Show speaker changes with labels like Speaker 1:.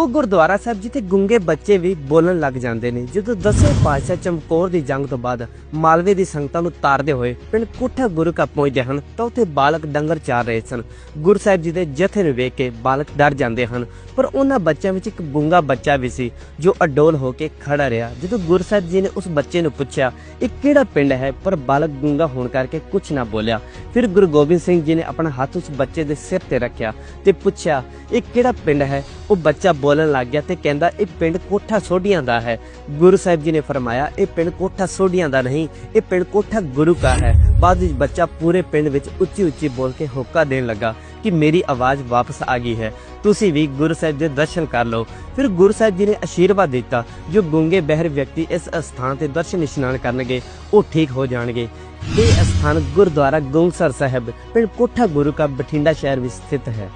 Speaker 1: ਉਹ ਗੁਰਦੁਆਰਾ ਸਾਹਿਬ ਜਿੱਥੇ ਗੁੰਗੇ ਬੱਚੇ ਵੀ ਬੋਲਣ ਲੱਗ ਜਾਂਦੇ ਨੇ। ਜਦੋਂ ਦਸਵੇਂ ਪਾਤਸ਼ਾਹ ਚਮਕੌਰ ਦੀ ਜੰਗ ਤੋਂ ਬਾਅਦ ਮਾਲਵੇ ਦੀ ਸੰਗਤਾਂ ਨੂੰ ਤਾਰਦੇ ਹੋਏ ਪਿੰਡ ਕੋਠਾ ਗੁਰੂ ਕਾ ਪਹੁੰਚਦੇ ਹਨ, ਤਾਂ ਉੱਥੇ ਬਾਲਕ ਡੰਗਰ ਚਾਰ ਰਹੇ ਸਨ। ਗੁਰੂ ਸਾਹਿਬ ਜੀ ਦੇ ਜਥੇ ਨੂੰ ਵੇਖ ਕੇ ਬਾਲਕ ਡਰ ਜਾਂਦੇ ਹਨ, ਪਰ ਉਹਨਾਂ ਬੱਚਿਆਂ ਵਿੱਚ ਇੱਕ ਗੁੰਗਾ ਬੱਚਾ ਵੀ ਸੀ, ਜੋ ਅਡੋਲ ਹੋ ਕੇ ਖੜਾ ਰਿਹਾ। ਜਦੋਂ ਗੁਰੂ ਸਾਹਿਬ ਜੀ ਨੇ ਉਸ ਬੱਚੇ ਨੂੰ ਪੁੱਛਿਆ, ਇਹ ਕਿਹੜਾ ਪਿੰਡ ਹੈ? ਪਰ ਬਾਲਕ ਗੁੰਗਾ ਹੋਣ ਕਰਕੇ ਕੁਝ ਨਾ ਬੋਲਿਆ। ਫਿਰ ਗੁਰੂ ਗੋਬਿੰਦ ਸਿੰਘ ਜੀ ਨੇ ਆਪਣਾ ਹੱਥ ਉਸ ਬੱਚੇ ਦੇ ਸਿਰ ਤੇ ਰੱਖਿਆ ਤੇ ਪੁੱਛਿਆ, ਇਹ ਕਿਹੜਾ ਪਿੰਡ ਹੈ? ਉਹ ਬੱਚਾ ਬੋਲਣ ਲੱਗ ਗਿਆ ਤੇ ਕਹਿੰਦਾ, ਇਹ ਪਿੰਡ ਕੋਠਾ ਸੋਢੀਆਂ ਦਾ ਹੈ। ਗੁਰੂ ਸਾਹਿਬ ਜੀ ਨੇ ਫਰਮਾਇਆ, ਇਹ ਪਿੰਡ ਕੋਠਾ ਸੋਢੀਆਂ ਦਾ ਨਹੀਂ, ਇਹ ਪਿੰਡ ਕੋਠਾ ਗੁਰੂ ਦਾ ਹੈ। ਬਾਅਦ ਵਿੱਚ ਬੱਚਾ ਪੂਰੇ ਪਿੰਡ ਵਿੱਚ ਉੱਚੀ ਉੱਚੀ ਬੋਲ ਕੇ ਹੋਕਾ ਦੇਣ ਲੱਗਾ। ਕਿ ਮੇਰੀ ਆਵਾਜ਼ ਵਾਪਸ ਆ ਗਈ ਹੈ। ਤੁਸੀਂ ਵੀ ਗੁਰੂ ਸਾਹਿਬ ਦੇ ਦਰਸ਼ਨ ਕਰ ਲਓ। ਫਿਰ ਗੁਰੂ ਸਾਹਿਬ ਜੀ ਨੇ ਅਸ਼ੀਰਵਾਦ ਦਿੱਤਾ, ਜੋ ਗੁੰਗੇ ਬਹਿਰ ਵਿਅਕਤੀ ਇਸ ਸਥਾਨ ਤੇ ਦਰਸ਼ਨ ਇਸ਼ਨਾਨ ਕਰਨਗੇ, ਉਹ ਠੀਕ ਹੋ ਜਾਣਗੇ। ਇਹ ਸਥਾਨ ਗੁਰਦੁਆਰਾ ਗੋਂਗਸਰ ਸਾਹਿਬ, ਪਿੰਡ ਕੋਠਾ ਗੁਰੂ ਕਾ ਬਠਿੰਡਾ ਸ਼ਹਿਰ ਵਿੱਚ ਸਥਿਤ ਹੈ।